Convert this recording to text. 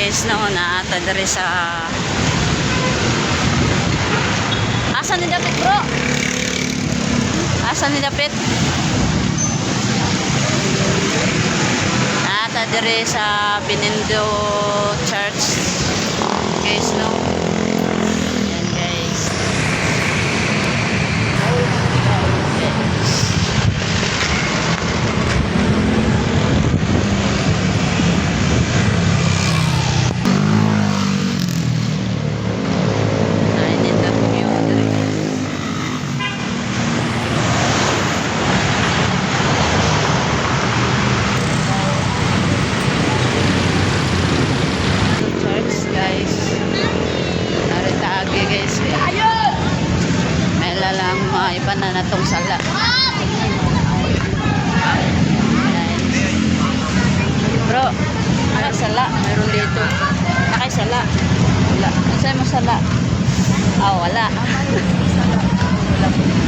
guys no naata diri sa Asa ni Dapit bro? Asa ni Dapit? Naata diri sa Binindo Church guys no mga iba na natong sala. Bro, may sala. Meron dito. Nakay sala. Wala. Saan mo sala? Ah, wala.